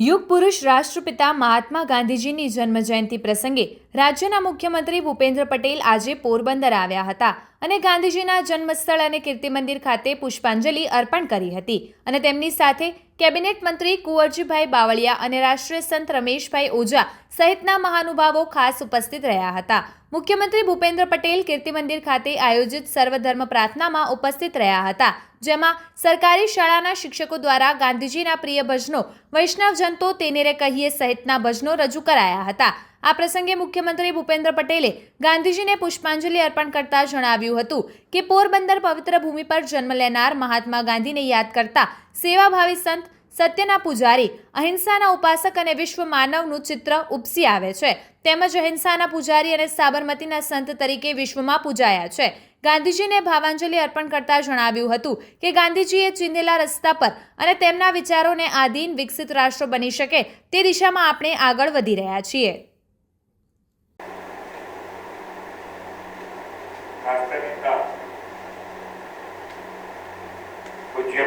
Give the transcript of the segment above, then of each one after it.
યુગ પુરુષ રાષ્ટ્રપિતા મહાત્મા ગાંધીજીની જન્મજયંતિ પ્રસંગે રાજ્યના મુખ્યમંત્રી ભૂપેન્દ્ર પટેલ આજે પોરબંદર આવ્યા હતા અને ગાંધીજીના જન્મસ્થળ અને કીર્તિ મંદિર ખાતે પુષ્પાંજલિ અર્પણ કરી હતી અને તેમની સાથે કેબિનેટ મંત્રી કુંવરજીભાઈ બાવળિયા અને રાષ્ટ્રીય સંત રમેશભાઈ ઓઝા સહિતના મહાનુભાવો ખાસ ઉપસ્થિત રહ્યા હતા. મુખ્યમંત્રી ભૂપેન્દ્ર પટેલ કીર્તિ મંદિર ખાતે આયોજિત સર્વધર્મ પ્રાર્થનામાં ઉપસ્થિત રહ્યા હતા, જેમાં સરકારી શાળાના શિક્ષકો દ્વારા ગાંધીજીના પ્રિય ભજનો, વૈષ્ણવ તો તેને રે કહીએ સહિતના ભજનો રજૂ કરાયા હતા. આ પ્રસંગે મુખ્યમંત્રી ભૂપેન્દ્ર પટેલે ગાંધીજીને પુષ્પાંજલિ અર્પણ કરતા જણાવ્યું હતું કે, પોરબંદર પવિત્ર ભૂમિ પર જન્મ લેનાર મહાત્મા ગાંધીને યાદ કરતા સેવાભાવી સંત, સત્યના પૂજારી, અહિંસાના ઉપાસક અને વિશ્વ માનવનું ચિત્ર ઉપસી આવે છે. તેમજ અહિંસાના પૂજારી અને સાબરમતીના સંત તરીકે વિશ્વમાં પૂજાયા છે. ગાંધીજીને ભાવાંજલિ અર્પણ કરતા જણાવ્યું હતું કે ગાંધીજીએ ચીંધેલા રસ્તા પર અને તેમના વિચારોને આધીન વિકસિત રાષ્ટ્ર બની શકે તે દિશામાં આપણે આગળ વધી રહ્યા છીએ.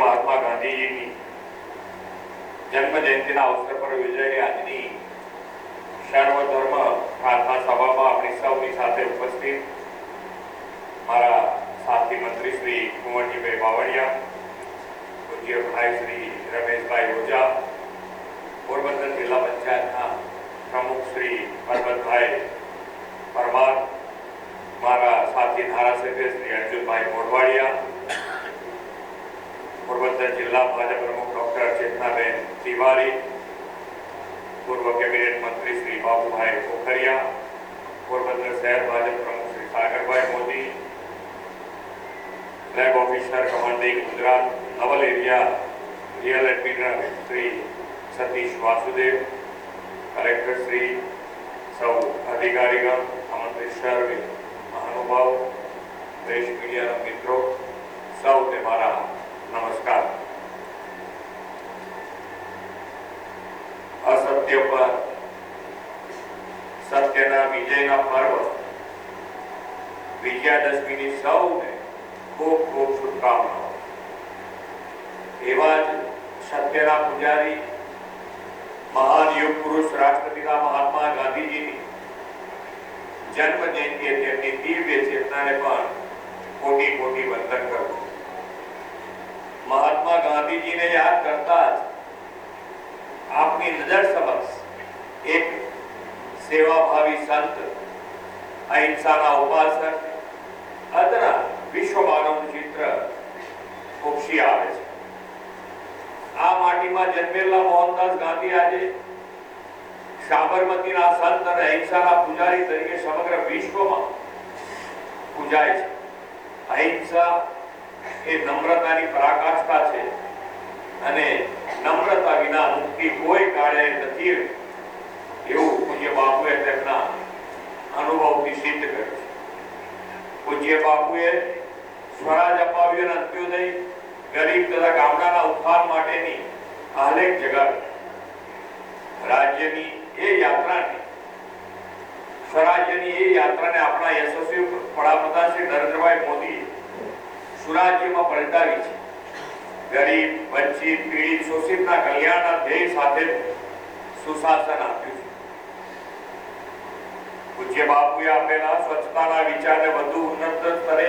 મહાત્મા ગાંધીજીની જન્મ જયંતિના અવસર પર યોજાયેલી આજની સર્વધર્મ પ્રાર્થના સભામાં આપણી સૌની સાથે ઉપસ્થિત મારા સાથી મંત્રી શ્રી કુંવરજીભાઈ બાવળિયા, પૂજ્ય ભાઈ શ્રી રમેશભાઈ ઓઝા, પોરબંદર જિલ્લા પંચાયતના પ્રમુખ શ્રી પરબતભાઈ પરમાર મારા સાથી ધારાસભ્ય શ્રી અર્જુનભાઈ મોઢવાડિયા પોરબંદર જિલ્લા ભાજપ પ્રમુખ ડોક્ટર ચેતનાબેન તિવારી પૂર્વ કેબિનેટ મંત્રી શ્રી બાબુભાઈ પોખરિયા પોરબંદર શહેર ભાજપ પ્રમુખ Shri Sagarbhai Modi flag officer commanding Gujarat naval area rear admiral Shri Satish Vasudev, collector Shri સૌ અધિકારીગણ, આમંત્રિત સર્વે, મહાનુભાવ, દેશ મીડિયાના મિત્રો સૌને મારા નમસ્કાર. અસત્ય પર સત્યના વિજયના પર્વ વિજયાદશમીની સૌને ખૂબ ખૂબ શુભકામનાઓ. એવા જ સત્યના પૂજારી યુગ પુરુષ રાષ્ટ્રપિતા મહાત્મા ગાંધીજીની જન્મ જયંતિએ તેમની દિવ્ય ચેતનાને પણ કોટી કોટી વંદન કરું મહાત્મા ગાંધીજીને યાદ કરતા જ આપની નજર સમક્ષ એક સેવાભાવી સંત, અહિંસાના ઉપાસક, અદના વિશ્વ માનવનું ચિત્ર ઉપસી આવે છે. આ માટીમાં જન્મેલા મોહનદાસ ગાંધી આજે સાબરમતીના સંત અને અહિંસાના પૂજારી તરીકે સમગ્ર વિશ્વમાં પૂજાય છે. અહિંસા એ નમ્રતાની પરાકાષ્ઠા છે અને નમ્રતા વિના મુક્તિ કોઈ કાળે નથી એવું પૂજ્ય બાપુએ તેમના અનુભવથી સિદ્ધ કર્યું છે. પૂજ્ય બાપુએ સ્વરાજ અપાવ્યું અને અંત્યોદય ગરીબ તથા ગામડાના ઉત્થાન માટેની આલેખ જગાવી. રાજ્યની એ યાત્રાને, સ્વરાજ્યની એ યાત્રાને આપણા યશસ્વી વડાપ્રધાન શ્રી નરેન્દ્રભાઈ મોદીએ સુરાજ્યમાં પલટાવી છે. ગરીબ, વંચિત, પીડિત, શોષિતના કલ્યાણના ધ્યેય સાથે સુશાસન આપ્યું છે. પૂજ્ય બાપુએ આપેલા સ્વચ્છતાના વિચારને વધુ ઉન્નત સ્તરે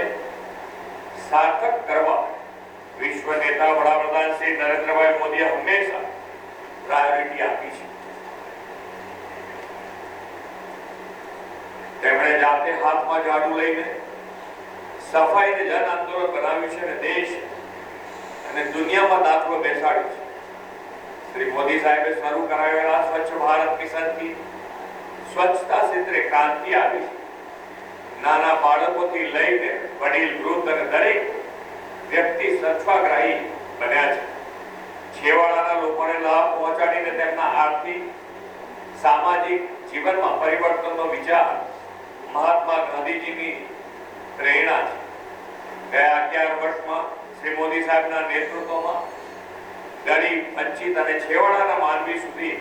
સાર્થક કરવા વિશ્વ નેતા વડાપ્રધાન શ્રી નરેન્દ્રભાઈ મોદીએ હંમેશા પ્રાયોરિટી આપી છે તેમણે જાતે હાથમાં ઝાડુ લઈને સફાઈને જન આંદોલન બનાવ્યું છે અને દેશ અને દુનિયામાં દાખલો બેસાડ્યો છે. શ્રી મોદી સાહેબે શરૂ કરાવેલા સ્વચ્છ ભારત મિશનથી સ્વચ્છતા ક્ષેત્રે ક્રાંતિ આવી નાના બાળકોથી લઈને વડીલ, વૃદ્ધ અને દરેક વ્યક્તિ સ્વચ્છાગ્રાહી બન્યા છે. છેવાડાના લોકોને લાભ પહોંચાડીને તેમના આર્થિક, સામાજિક જીવનમાં પરિવર્તનનો વિચાર મહાત્મા ગાંધીજીની પ્રેરણા છે. ગયા અગિયાર વર્ષમાં શ્રી મોદી સાહેબના નેતૃત્વમાં ગરીબ, વંચિત અને છેવાડાના માનવી સુધી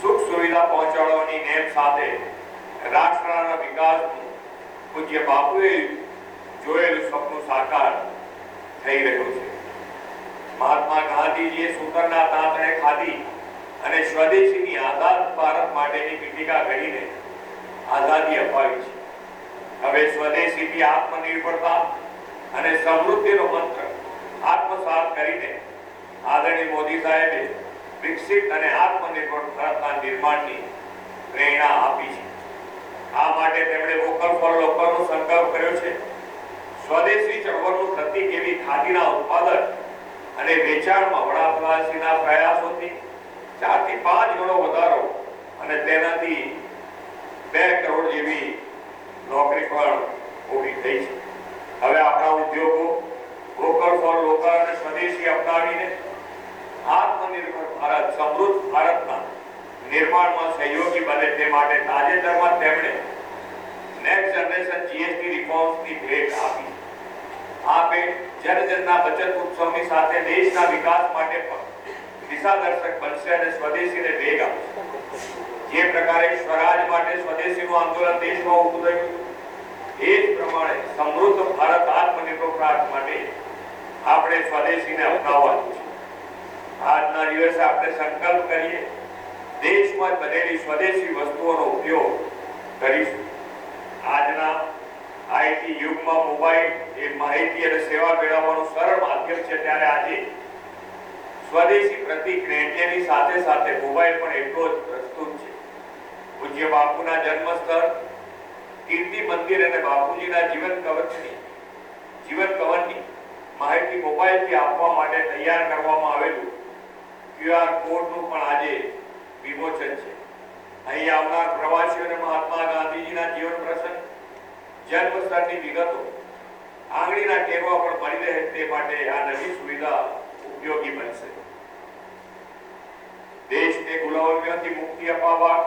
સુખ સુવિધા પહોંચાડવાની નેમ સાથે રાષ્ટ્રના વિકાસનું પૂજ્ય બાપુએ જોયેલું સપનું સાકાર થઈ રહ્યું છે. મહાત્મા ગાંધીજીએ સૂતરના તાંતણે ખાધી અને સ્વદેશીની આઝાદ ભારત માટેની પીઠિકા ઘડીને આઝાદી અપાવી છે. હવે સ્વદેશીથી આત્મનિર્ભરતા અને સમૃદ્ધિનો મંત્ર આત્મસાત કરીને આદરણીય મોદી સાહેબે વિકસિત અને આત્મનિર્ભર ભારતના નિર્માણની પ્રેરણા આપી છે. આ માટે તેમણે વોકલ ફોર લોકલનો સંકલ્પ કર્યો છે. સ્વદેશી ચળવળનું પ્રતિક એવી ખાદીના ઉત્પાદન અને વેચાણમાં વડાપ્રધાનશ્રીના પ્રયાસોથી ચારથી પાંચ ગણો વધારો અને તેનાથી બે કરોડ જેવી નોકરી પણ ઊભી થઈ છે. હવે આપણા ઉદ્યોગો વોકલ ફોર લોકલ અને સ્વદેશી અપનાવીને આત્મનિર્ભર ભારત, સમૃદ્ધ ભારતના નિર્માણમાં સહયોગી બને તે માટે તાજેતરમાં તેમણે નેક્સ્ટ જનરેશન જીએસટી રિફોર્મ્સની ભેટ આપી. આ ભેટ જનજનના બચત ઉત્સવની સાથે દેશના વિકાસ માટે પણ દિશાદર્શક બનશે અને સ્વદેશીને વેગ આપશે. જે પ્રકારે સ્વરાજ માટે સ્વદેશીનું આંદોલન દેશમાં ઊભું થયું, એ જ પ્રમાણે સમૃદ્ધ ભારત આત્મનિર્ભર ભારત માટે આપણે સ્વદેશીને અપનાવવાનું છે. આજના દિવસે આપણે સંકલ્પ કરીએ, દેશમાં બનેલી સ્વદેશી વસ્તુઓનો ઉપયોગ કરીશું. આજના આઈટી યુગમાં મોબાઈલ એ માહિતી અને સેવા મેળવવાનું સરળ માધ્યમ છે. ત્યારે આજે સ્વદેશી પ્રતિક એની સાથે સાથે મોબાઈલ પણ એટલો જ પ્રસ્તુત પૂજ્ય બાપુના જન્મસ્થળ, કીર્તિ મંદિર અને બાપુજીના જીવન કવચની, જીવન કવનની માહિતી મોબાઈલથી આપવા માટે તૈયાર કરવામાં આવેલું ક્યુઆર કોડનું પણ આજે વિમોચન છે. અહીં આવનાર પ્રવાસીઓને મહાત્મા ગાંધીજીના જીવન પ્રસંગ જન્મ સ્થળની વિગતો, આંગળીના ટેરવા પણ મળી રહે તે માટે આ નવી સુવિધા ઉપયોગી બનશે. દેશને ગુલામીઓથી મુક્તિ અપાવવા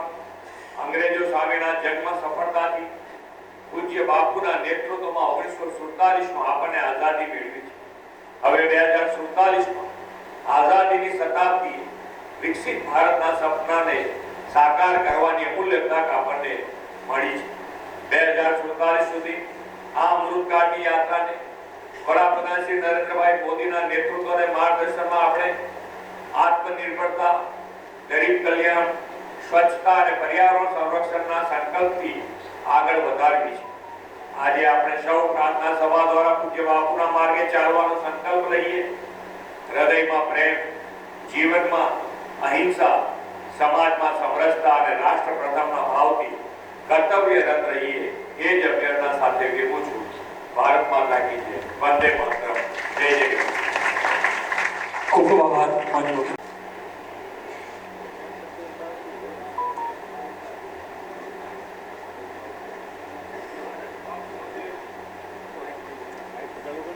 અંગ્રેજો સામેના જંગમાં સફળતાથી પૂજ્ય બાપુના નેતૃત્વમાં ઓગણીસો સુડતાલીસમાં આપણને આઝાદી મેળવી છે. હવે બે હજાર સુડતાલીસમાં આઝાદીની શતાબ્દી વિકસિત ભારતના સપનાને સાકાર કરવાની અમૂલ્ય તક આપણને મળી છે. બે હજાર સુડતાલીસ સુધી આ અમૃતકાળની યાત્રાને વડાપ્રધાન શ્રી નરેન્દ્રભાઈ મોદીના નેતૃત્વ અને માર્ગદર્શનમાં આપણે આત્મનિર્ભરતા, ગરીબ કલ્યાણ સ્વચ્છતા અને પર્યાવરણ સંરક્ષણના સંકલ્પથી આગળ વધારવી છે. આજે આપણે સૌ પ્રાર્થના સભા દ્વારા પૂજ્ય બાપુના માર્ગે ચાલવાનો સંકલ્પ લઈએ. હૃદયમાં પ્રેમ, જીવનમાં અહિંસા, સમાજમાં સમરસતા અને રાષ્ટ્ર પ્રથમના ભાવથી કર્તવ્યરત રહીએ એ જ અભ્યર્થના સાથે વિરમું છું. ભારત માતા કી જય. વંદે માતરમ. જય જય. ખૂબ ખૂબ આભાર. માનનીય મુખ્ય આપ સૌને મારા નમસ્કાર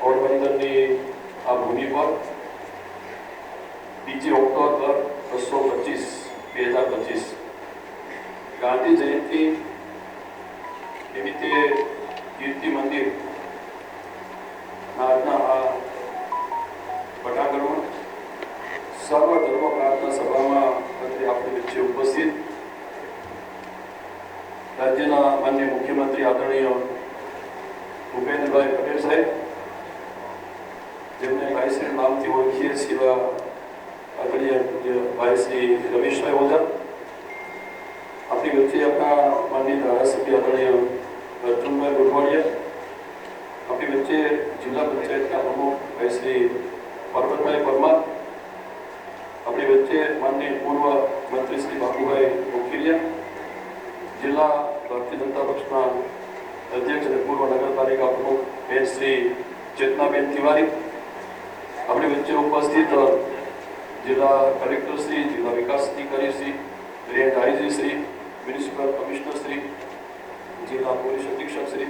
પોરબંદરની આ ભૂમિ પર બીજી ઓક્ટોબર બસો પચીસ, બે હજાર પચીસ. ગાંધી જયંતિ નિમિત્તે કીર્તિ મંદિર આજના આ પટાંગણમાં સર્વ ધર્મ પ્રાર્થના સભામાં મંત્રી આપણી વચ્ચે ઉપસ્થિત રાજ્યના માન્ય મુખ્યમંત્રી આદરણીય ભૂપેન્દ્રભાઈ પટેલ સાહેબ, જેમને ભાઈશ્રી નામથી ઓળખીએ છીએ આદરણીય પૂજ્ય ભાઈ શ્રી રમેશભાઈ ઓઝા, આપણી વચ્ચે આપણા માન્ય ધારાસભ્ય આદરણીય અર્જુનભાઈ ગોઠવાડિયા આપણી વચ્ચે જિલ્લા પંચાયતના પ્રમુખ ભાઈ શ્રી પરબતભાઈ પરમાર, આપણી વચ્ચે માન્ય પૂર્વ મંત્રી શ્રી બાપુભાઈ મોખીરિયા જિલ્લા ભારતીય જનતા પક્ષના અધ્યક્ષ અને પૂર્વ નગરપાલિકા પ્રમુખ બેન શ્રી ચેતનાબેન તિવારી, આપણી વચ્ચે ઉપસ્થિત જિલ્લા કલેક્ટરશ્રી જિલ્લા વિકાસ અધિકારીશ્રી ગ્રેન્ડ આઈજીશ્રી મ્યુનિસિપલ કમિશનરશ્રી જિલ્લા પોલીસ અધિક્ષકશ્રી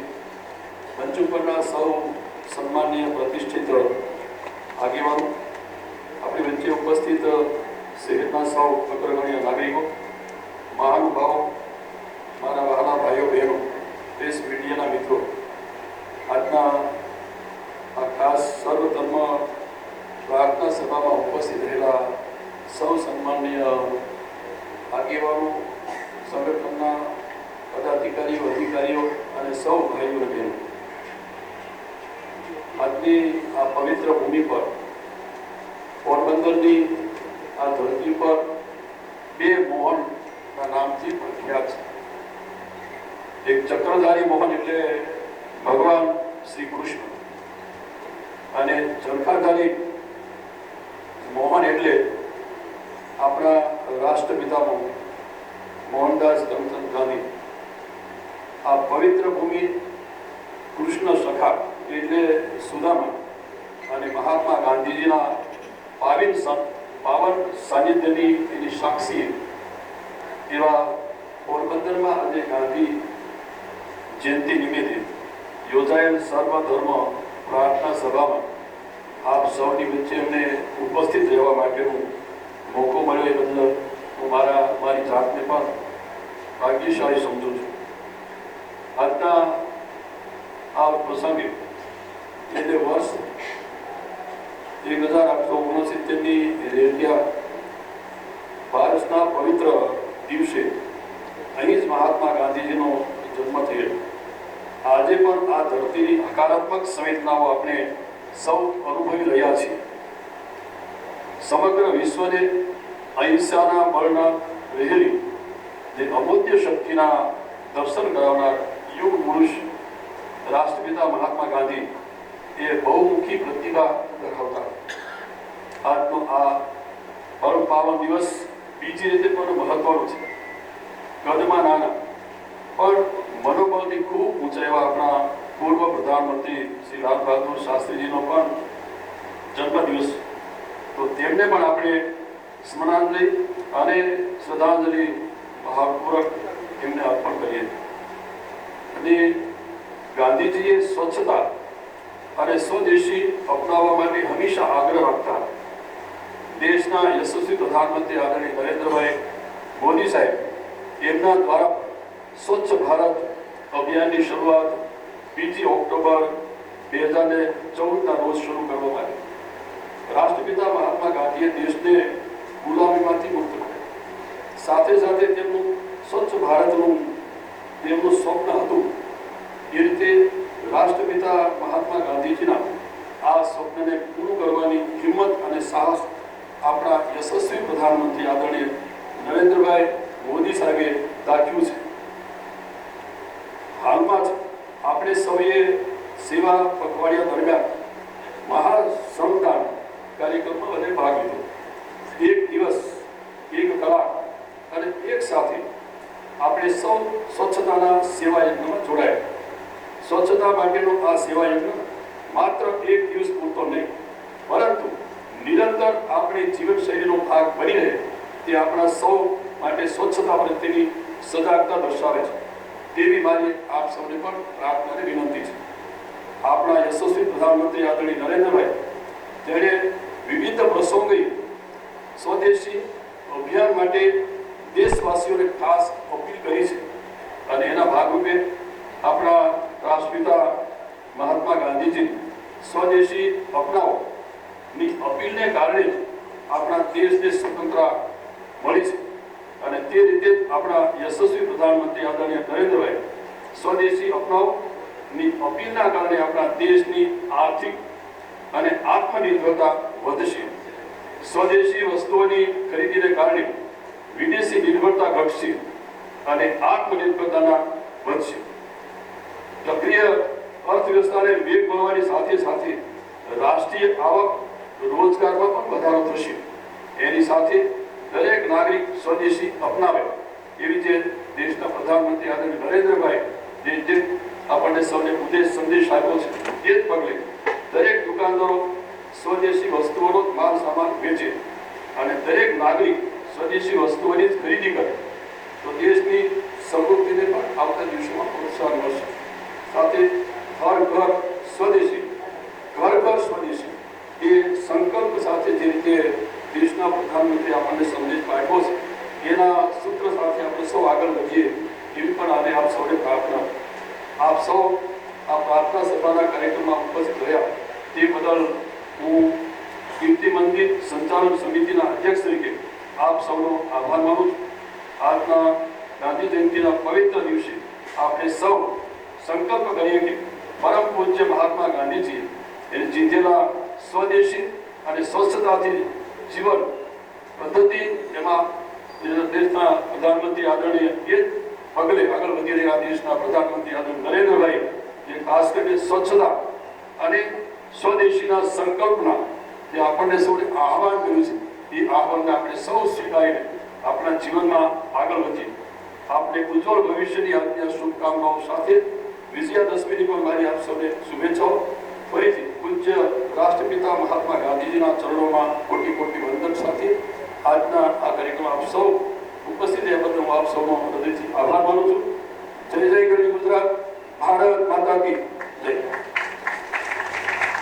મંચ ઉપરના સૌ સન્માનીય પ્રતિષ્ઠિત આગેવાનો, આપણી વચ્ચે ઉપસ્થિત શહેરના સૌ અગ્રગણ્ય નાગરિકો, મહાનુભાવો, મારા વહાલા ભાઈઓ બહેનો પ્રેસ મીડિયાના મિત્રો. યોજાયેલ સર્વધર્મ પ્રાર્થના સભામાં આપ સૌની વચ્ચે અમને ઉપસ્થિત રહેવા માટેનો મોકો મળ્યો એ બદલ હું મારા, મારી જાતને પણ ભાગ્યશાળી સમજુ છું. આજના આ પ્રસંગે એટલે વર્ષ એક હજાર આઠસો ઓગણસિત્તેરની રેલિયા ભારતના પવિત્ર દિવસે અહીં જ મહાત્મા ગાંધીજીનો જન્મ થયેલો. આજે પણ આ ધરતીની હકારાત્મક સંવેદનાઓ આપણે સૌ અનુભવી રહ્યા છીએ. સમગ્ર વિશ્વને અહિંસાના બળના રહેલી જે અમૂલ્ય શક્તિના દર્શન કરાવનાર યુગ પુરુષ રાષ્ટ્રપિતા મહાત્મા ગાંધી, એ બહુમુખી પ્રતિભા દાખવતા આજનો આ પરમ પાવન દિવસ બીજી રીતે પણ મહત્વનો છે. કદમાં નાના પણ મનોબળથી ખૂબ ઊંચા આપણા પૂર્વ પ્રધાનમંત્રી શ્રી લાલ બહાદુર શાસ્ત્રીજીનો પણ જન્મદિવસ. તો તેમને પણ આપણે સ્મરણાંજલિ અને શ્રદ્ધાંજલિ ભાવપૂર્વક એમને અર્પણ કરીએ. અને ગાંધીજીએ સ્વચ્છતા અને સ્વદેશી અપનાવવા માટે હંમેશા આગ્રહ રાખતા દેશના યશસ્વી પ્રધાનમંત્રી આદરણીય નરેન્દ્રભાઈ મોદી સાહેબ એમના દ્વારા સ્વચ્છ ભારત અભિયાનની શરૂઆત બીજી ઓક્ટોબર બે હજાર ને ચૌદના રોજ શરૂ કરવામાં આવી. રાષ્ટ્રપિતા મહાત્મા ગાંધીએ દેશને ગુલામીમાંથી મુક્ત કર્યો. સાથે સાથે તેમનું સ્વચ્છ ભારતનું તેમનું સ્વપ્ન હતું એ રીતે રાષ્ટ્રપિતા મહાત્મા ગાંધીજીના આ સ્વપ્નને પૂરું કરવાની હિંમત અને સાહસ આપણા યશસ્વી પ્રધાનમંત્રી આદરણીય નરેન્દ્રભાઈ મોદી સાહેબે દાખ્યું છે હાલમાં જ આપણે સૌએ સેવા પખવાડિયા દરમિયાન મહાસંતાન કાર્યક્રમમાં બધે ભાગ લીધો. એક દિવસ, એક કલાક અને એક સાથે આપણે સૌ સ્વચ્છતાના સેવા યજ્ઞમાં જોડાયા. સ્વચ્છતા માટેનો આ સેવા યજ્ઞ માત્ર એક દિવસ પૂરતો નહીં, પરંતુ નિરંતર આપણી જીવનશૈલીનો ભાગ બની રહે તે આપણા સૌ માટે સ્વચ્છતા પ્રત્યેની સજાગતા દર્શાવે છે. તેવી મારી આપ સૌને પણ પ્રાર્થના વિનંતી છે. આપણા યશસ્વી પ્રધાનમંત્રી આદરણીય નરેન્દ્રભાઈ તેણે વિવિધ પ્રસંગે સ્વદેશી અભિયાન માટે દેશવાસીઓને ખાસ અપીલ કરી છે અને એના ભાગરૂપે આપણા રાષ્ટ્રપિતા મહાત્મા ગાંધીજી સ્વદેશી અપનાવો ની અપીલને કારણે જ આપણા દેશને સ્વતંત્રતા મળી છે. અને તે રીતે આપણા યશસ્વી પ્રધાનમંત્રી આદરણીય નરેન્દ્રભાઈ સ્વદેશી અપનાવની અપીલના કારણે આપણા દેશની આર્થિક અને આત્મનિર્ભરતા વધશે. સ્વદેશી વસ્તુઓની ખરીદીને કારણે વિદેશી નિર્ભરતા ઘટશે અને આત્મનિર્ભરતાના વધશે. સક્રિય અર્થવ્યવસ્થાને વેગ મળવાની સાથે સાથે રાષ્ટ્રીય આવક રોજગારમાં પણ વધારો થશે. એની સાથે દરેક નાગરિક સ્વદેશી અપનાવે એવી જે દેશના પ્રધાનમંત્રી આદરણીય નરેન્દ્રભાઈ, જે જે આપણને સૌને ઉદ્દેશ સંદેશ આપ્યો છે, એ જ પગલે દરેક દુકાનદારો સ્વદેશી વસ્તુઓનો માલ સામાન વેચે અને દરેક નાગરિક સ્વદેશી વસ્તુઓની જ ખરીદી કરે. તો દેશની સમૃદ્ધિને પણ આવતા દિવસોમાં પ્રોત્સાહન મળશે. સાથે ઘર ઘર સ્વદેશી, ઘર ઘર સ્વદેશી એ સંકલ્પ સાથે જે રીતે દેશના પ્રધાનમંત્રી આપણને સંદેશ પાઠવો છે. એના સૂત્ર સાથે આપણે સૌ આગળ વધીએ એવી પણ આજે આપ સૌને પ્રાર્થના આપ સૌ આ પ્રાર્થના સભાના કાર્યક્રમમાં ઉપસ્થિત રહ્યા. તે બદલ હું કીર્તિ મંદિર સંચાલન સમિતિના અધ્યક્ષ તરીકે આપ સૌનો આભાર માનું છું. ગાંધી જયંતિના પવિત્ર દિવસે આપણે સૌ સંકલ્પ કરીએ કે પરમ પૂજ્ય મહાત્મા ગાંધીજી એ જીતેલા સ્વદેશી અને સ્વચ્છતાથી જીવન પદ્ધતિ એમાં દેશના પ્રધાનમંત્રી આદરણીય એ પગલે આગળ વધી રહ્યા દેશના પ્રધાનમંત્રી આદરણીય નરેન્દ્રભાઈ, જે ખાસ કરીને સ્વચ્છતા અને સ્વદેશીના સંકલ્પના જે આપણને સૌને આહવાન કર્યું છે, એ આહવાનને આપણે સૌ સ્વીકારીને આપણા જીવનમાં આગળ વધીએ. આપણે ઉજ્જવળ ભવિષ્યની આજની શુભકામનાઓ સાથે વિજયાદશમીની પણ મારી આપ સૌને શુભેચ્છાઓ. ફરીથી પૂજ્ય રાષ્ટ્રપિતા મહાત્મા ગાંધીજીના ચરણોમાં કોટી કોટી વંદન સાથે આજના આ કાર્યક્રમ આપ સૌ ઉપસ્થિત રહ્યા બદલ હું આપ સૌનો હૃદયથી આભાર માનું છું. જય જય ગરી ગુજરાત, ભારત માતા કી